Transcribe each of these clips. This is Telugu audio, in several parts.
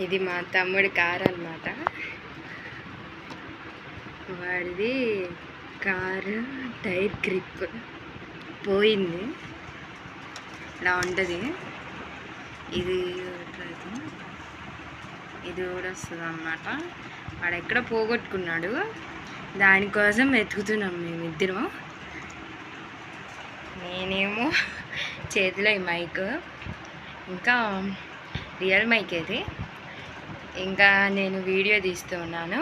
ఇది మా తమ్ముడి కారు అన్నమాట. వాడిది కారు టైర్ గ్రిప్ పోయింది. ఇలా ఉంటుంది. ఇది ఇది కూడా వస్తుంది అన్నమాట. వాడు ఎక్కడ పోగొట్టుకున్నాడు. దానికోసం వెతుకుతున్నాం మేమిద్దరం నేనేమో చేతిలో ఈ మైక్. ఇంకా రియల్ మైక్ అయితే ఇంకా నేను వీడియో తీస్తున్నాను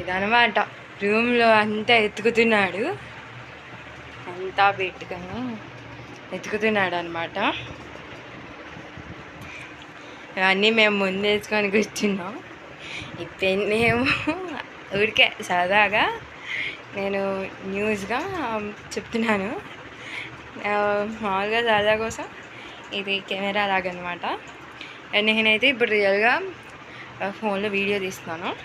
ఇదనమాట రూమ్లో అంతా ఎత్తుకుతున్నాడు. అంతా పెట్టుకొని ఎత్తుకుతున్నాడు అనమాట ఇవన్నీ మేము ముందేసుకొని కూర్చున్నాం. ఈ పెన్ ఏమో ఊరికే సరదాగా నేను న్యూస్గా చెప్తున్నాను. మామూలుగా సరదా కోసం ఇది కెమెరా లాగనమాట నేనైతే ఇప్పుడు రియల్గా ఫోన్లో వీడియో తీస్తున్నాను.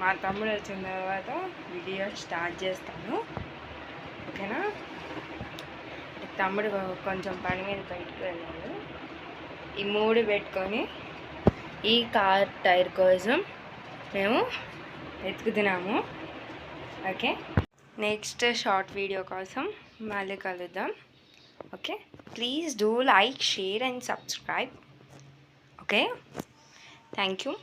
మా తమ్ముడు వచ్చిన తర్వాత వీడియో స్టార్ట్ చేస్తాను. ఓకేనా? తమ్ముడు కొంచెం పని మీద బయటకు వెళ్ళాడు. ఈ మూడు పెట్టుకొని ఈ కార్ టైర్ కోసం మేము వెతుకుతున్నాము. ఓకే? నెక్స్ట్ షార్ట్ వీడియో కోసం మళ్ళీ కలుద్దాం. Okay? Please do like share and subscribe. okay? Thank you.